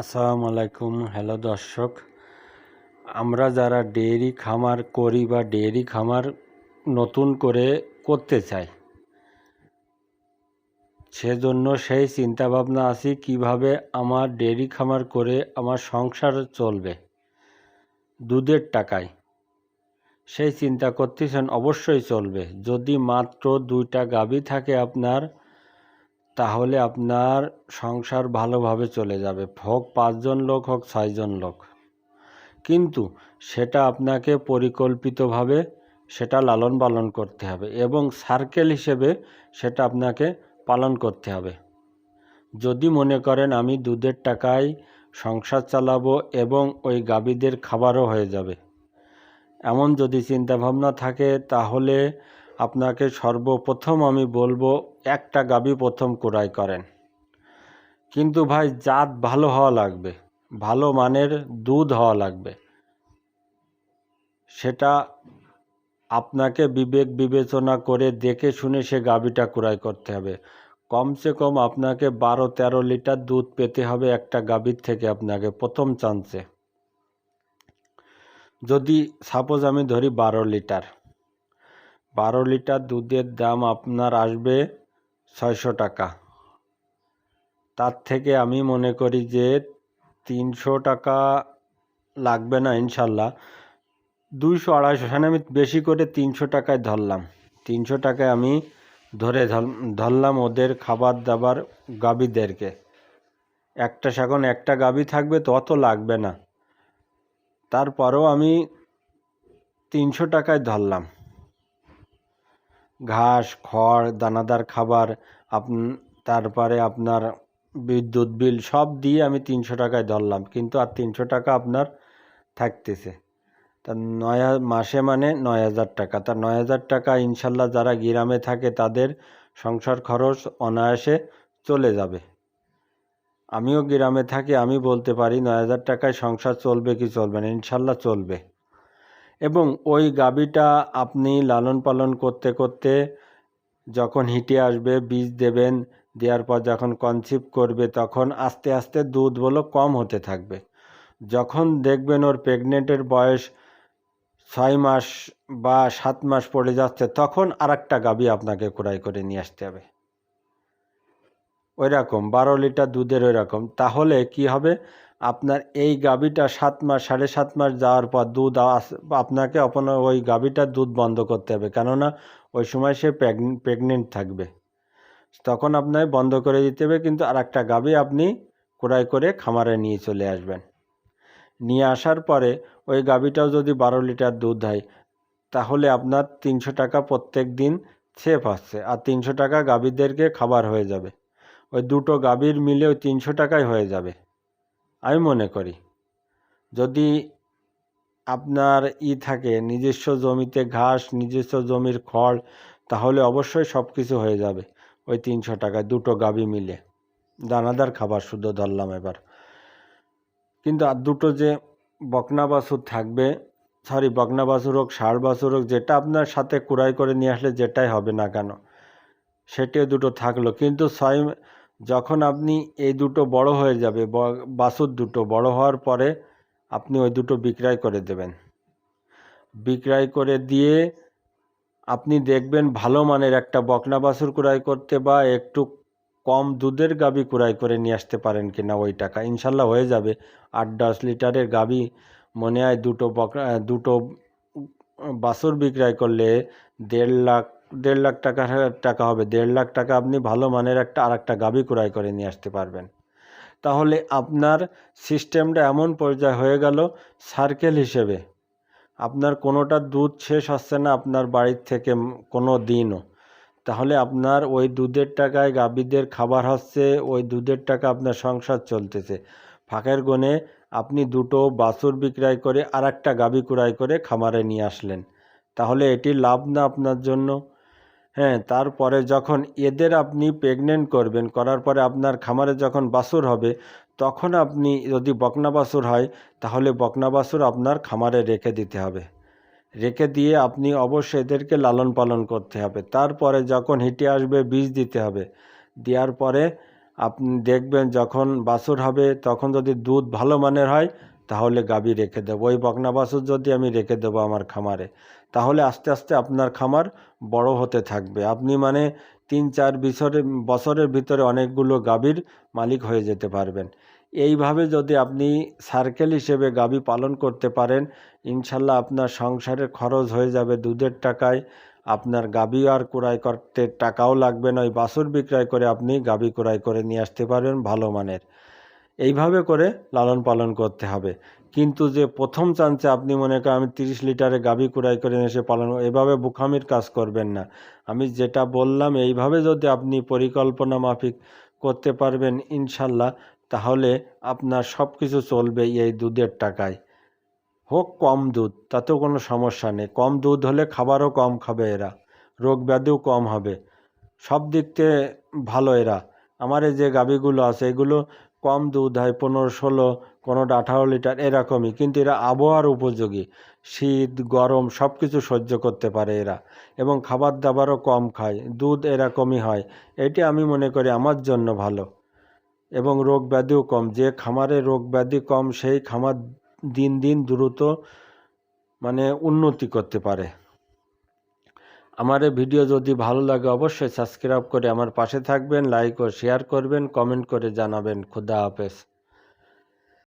আসসালামু আলাইকুম। হ্যালো দর্শক, আমরা যারা ডেয়ারি খামার করি বা ডেয়ারি খামার নতুন করে করতে চাই, সেজন্য সেই চিন্তাভাবনা আছি কীভাবে আমার ডেয়ারি খামার করে আমার সংসার চলবে দুধের টাকায়। সেই চিন্তা করতেছেন, অবশ্যই চলবে। যদি মাত্র দুইটা গাভী থাকে আপনার তাহলে আপনার সংসার ভালোভাবে চলে যাবে। হোক পাঁচজন লোক, হোক ছয়জন লোক। কিন্তু সেটা আপনাকে পরিকল্পিতভাবে সেটা লালন পালন করতে হবে এবং সার্কেল হিসেবে সেটা আপনাকে পালন করতে হবে। যদি মনে করেন আমি দুধের টাকায় সংসার চালাবো এবং ওই গাভীদের খাবারও হয়ে যাবে। এমন যদি চিন্তাভাবনা থাকে তাহলে আপনাকে সর্বপ্রথম আমি বলব, একটা গাবি প্রথম ক্রয় করেন। কিন্তু ভাই, জাত ভালো হওয়া লাগবে। ভালো মানের দুধ হওয়া লাগবে। সেটা আপনাকে বিবেক বিবেচনা করে দেখে শুনে সে গাবিটা ক্রয় করতে হবে। কমসে কম আপনাকে বারো তেরো লিটার দুধ পেতে হবে একটা গাভীর থেকে আপনাকে প্রথম চান্সে। যদি সাপোজ আমি ধরি বারো লিটার। বারো লিটার দুধের দাম আপনার আসবে ছয়শো টাকা। তার থেকে আমি মনে করি যে তিনশো টাকা লাগবে না ইনশাল্লাহ। দুইশো, আড়াইশো সেখানে আমি বেশি করে তিনশো টাকায় ধরলাম। তিনশো টাকায় আমি ধরে ধর- ধরলাম ওদের খাবার দাবার গাভীদেরকে। একটা সেখন একটা গাভী থাকবে তো অত লাগবে না। তারপরেও আমি তিনশো টাকায় ধরলাম। ঘাস, খড়, দানাদার খাবার, আপ, তারপরে আপনার বিদ্যুৎ বিল সব দিয়ে আমি তিনশো টাকায় ধরলাম। কিন্তু আর তিনশো টাকা আপনার থাকতেছে। তা নয় মাসে মানে নয় হাজার টাকা। তা নয় হাজার টাকা ইনশাল্লাহ যারা গ্রামে থাকে তাদের সংসার খরচ অনায়াসে চলে যাবে। আমিও গ্রামে থাকি, আমি বলতে পারি নয় হাজার টাকায় সংসার চলবে কি চলবে না। ইনশাল্লাহ চলবে। এবং ওই গাভীটা আপনি লালন পালন করতে করতে যখন হিটে আসবে, বীজ দেবেন, দেওয়ার পর যখন কনসিভ করবে, তখন আস্তে আস্তে দুধগুলো কম হতে থাকবে। যখন দেখবেন ওর প্রেগনেন্টের বয়স ছয় মাস বা সাত মাস পড়ে যাচ্ছে, তখন আর একটা গাভী আপনাকে ক্রয় করে নিয়ে আসতে হবে। ওই রকম বারো লিটার দুধের ওই রকম তাহলে কি হবে? আপনার এই গাভীটা সাত মাস, সাড়ে সাত মাস যাওয়ার পর দুধ আপনাকে আপনার ওই গাভীটার দুধ বন্ধ করতে হবে। কেননা ওই সময় সে প্রেগনেন্ট থাকবে। তখন আপনাকে বন্ধ করে দিতে হবে, কিন্তু আর একটা গাভী আপনি ক্রয় করে খামারে নিয়ে চলে আসবেন। নিয়ে আসার পরে ওই গাভীটাও যদি বারো লিটার দুধ হয়, তাহলে আপনার তিনশো টাকা প্রত্যেক দিন সেফ আসছে, আর তিনশো টাকা গাভীদেরকে খাবার হয়ে যাবে। ওই দুটো গাভীর মিলে ওই তিনশো টাকায় হয়ে যাবে। আমি মনে করি, যদি আপনার ই থাকে নিজস্ব জমিতে ঘাস, নিজস্ব জমির খড়, তাহলে অবশ্যই সব কিছু হয়ে যাবে। ওই তিনশো টাকায় দুটো গাভী মিলে। দানাদার খাবার শুধু ধরলাম এবার। কিন্তু আর দুটো যে বকনা বাছুর থাকবে সরি বকনা বাছুর হোক, ষাঁড় বাছুর হোক, যেটা আপনার সাথে কুড়াই করে নিয়ে আসলে যেটাই হবে না কেন, সেটিও দুটো থাকল। কিন্তু ছয় যখন আপনি এই দুটো বড় হয়ে যাবে, ব- বাছুর দুটো বড় হওয়ার পরে আপনি ওই দুটো বিক্রয় করে দেবেন। বিক্রয় করে দিয়ে আপনি দেখবেন ভালো মানের একটা বকনা বাছুর ক্রয় করতে বা একটু কম দুধের গাবি ক্রয় করে নিয়ে আসতে পারেন কিনা ওই টাকা। ইনশাল্লাহ হয়ে যাবে। আট দশ লিটারের গাবি মনে হয় দুটো বকনা, দুটো বাছুর বিক্রয় করলে দেড় লাখ দেড় লাখ টাকা টাকা হবে। দেড় লাখ টাকা আপনি ভালো মানের একটা আর একটা গাভী ক্রয় করে নিয়ে আসতে পারবেন। তাহলে আপনার সিস্টেমটা এমন পর্যায়ে হয়ে গেল সার্কেল হিসেবে। আপনার কোনোটা দুধ শেষ হচ্ছে না আপনার বাড়ির থেকে কোনো দিনও। তাহলে আপনার ওই দুধের টাকায় গাভীদের খাবার হচ্ছে, ওই দুধের টাকা আপনার সংসার চলতেছে। ফাঁকের গনে আপনি দুটো বাছুর বিক্রয় করে আর একটা গাভী ক্রয় করে খামারে নিয়ে আসলেন। তাহলে এটি লাভ না আপনার জন্য? হ্যাঁ তারপরে যখন এদের আপনি প্রেগনেন্ট করবেন, করার পরে আপনার খামারে যখন বাসুর হবে, তখন আপনি যদি বকনা বাছুর হয়, তাহলে বকনা বাছুর আপনার খামারে রেখে দিতে হবে। রেখে দিয়ে আপনি অবশ্যই এদেরকে লালন পালন করতে হবে। তারপরে যখন হিটে আসবে, বীজ দিতে হবে। দেওয়ার পরে আপনি দেখবেন যখন বাছুর হবে, তখন যদি দুধ ভালো মানের হয় তাহলে গাবি রেখে দেবো। ওই বকনা বাছুর যদি আমি রেখে দেবো আমার খামারে, তাহলে আস্তে আস্তে আপনার খামার বড় হতে থাকবে। আপনি মানে তিন চার বছরের বছরের ভিতরে অনেকগুলো গাভীর মালিক হয়ে যেতে পারবেন। এইভাবে যদি আপনি সার্কেল হিসেবে গাভী পালন করতে পারেন, ইনশাল্লাহ আপনার সংসারের খরচ হয়ে যাবে দুধের টাকায়, আপনার গাভী আর ক্রয় করতে টাকাও লাগবে না, ওই বাছুর বিক্রয় করে আপনি গাবি ক্রয় করে নিয়ে আসতে পারবেন ভালো মানের। এইভাবে করে লালন পালন করতে হবে। কিন্তু যে প্রথম চান্সে আপনি মনে করেন, আমি তিরিশ লিটারে গাভী কুড়াই করে এসে পালন এভাবে বুখামির কাজ করবেন না। আমি যেটা বললাম, এইভাবে যদি আপনি পরিকল্পনা মাফিক করতে পারবেন ইনশাল্লাহ, তাহলে আপনার সব কিছু চলবে এই দুধের টাকায়। হোক কম দুধ, তাতেও কোনো সমস্যা নেই। কম দুধ হলে খাবারও কম খাবে এরা, রোগ ব্যাধিও কম হবে। সব দিক থেকে ভালো এরা। আমার এই যে গাভীগুলো আছে, এগুলো কম দুধ হয়, পনেরো ষোলো কোনোটা আঠারো লিটার, এরকমই। কিন্তু এরা আবহাওয়ার উপযোগী। শীত, গরম সব কিছু সহ্য করতে পারে এরা এবং খাবার দাবারও কম খায়। দুধ এরকমই হয়। এটি আমি মনে করি আমার জন্য ভালো এবং রোগ ব্যাধিও কম। যে খামারে রোগ ব্যাধি কম, সেই খামার দিন দিন দ্রুত মানে উন্নতি করতে পারে। আমার এই ভিডিও যদি ভালো লাগে অবশ্যই সাবস্ক্রাইব করে আমার পাশে থাকবেন লাইক ও শেয়ার করবেন কমেন্ট করে জানাবেন। খুদা হাফেজ।